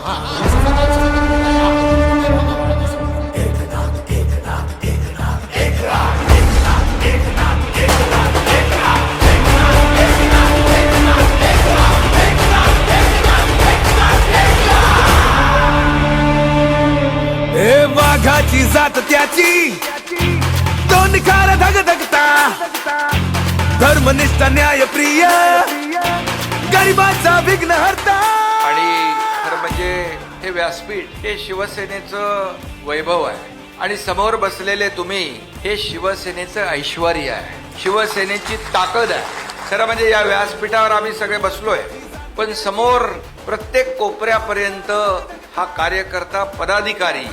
ए वाघाची जात त्याची तो खार धग धगता धर्मनिष्ठ न्यायप्रिय गरिबाचा विघ्न हरता आणि खरं म्हणजे हे व्यासपीठ हे शिवसेनेचं वैभव आहे. आणि समोर बसलेले तुम्ही हे शिवसेनेचं ऐश्वर आहे. शिवसेनेची ताकद आहे. खरं म्हणजे या व्यासपीठावर आम्ही सगळे बसलोय. पण समोर प्रत्येक कोपऱ्यापर्यंत हा कार्यकर्ता पदाधिकारी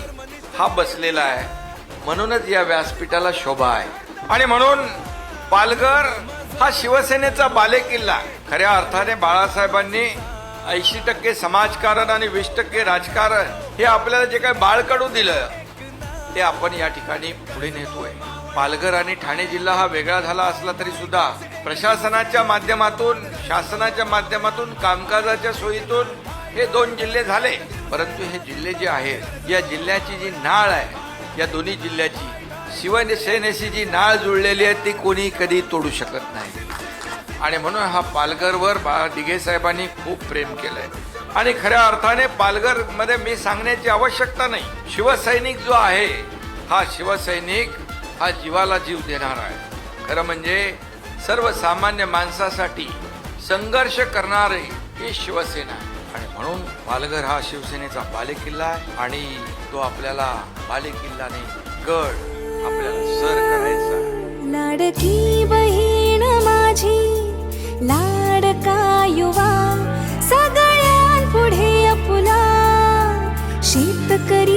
हा बसलेला आहे. म्हणूनच या व्यासपीठाला शोभा आहे. आणि म्हणून पालघर हा शिवसेनेचा बालेकिल्ला खऱ्या अर्थाने बाळासाहेबांनी ऐंशी टक्के समाजकारण आणि वीस टक्के राजकारण हे आपल्याला जे काही बाळकडू दिलं ते आपण या ठिकाणी पुढे नेतोय. पालघर आणि ठाणे जिल्हा हा वेगळा झाला असला तरी सुद्धा प्रशासनाच्या माध्यमातून शासनाच्या माध्यमातून कामकाजाच्या सोयीतून हे दोन जिल्हे झाले. परंतु हे जिल्हे जे आहेत या जिल्ह्याची जी नाळ आहे या दोन्ही जिल्ह्याची शिवसेनेशी जी नाळ जुळलेली आहे ती कोणी कधी तोडू शकत नाही. आणि म्हणून हा पालघरवर बा दिघे साहेबांनी खूप प्रेम केलंय. आणि खऱ्या अर्थाने पालघरमध्ये मी सांगण्याची आवश्यकता नाही. शिवसैनिक जो आहे हा शिवसैनिक हा जीवाला जीव देणार आहे. खरं म्हणजे सर्वसामान्य माणसासाठी संघर्ष करणारे ही शिवसेना आहे. आणि म्हणून पालघर हा शिवसेनेचा बालेकिल्ला आहे. आणि तो आपल्याला बालेकिल्लाने गड आपल्याला सर करायचा लाडकी बही युवा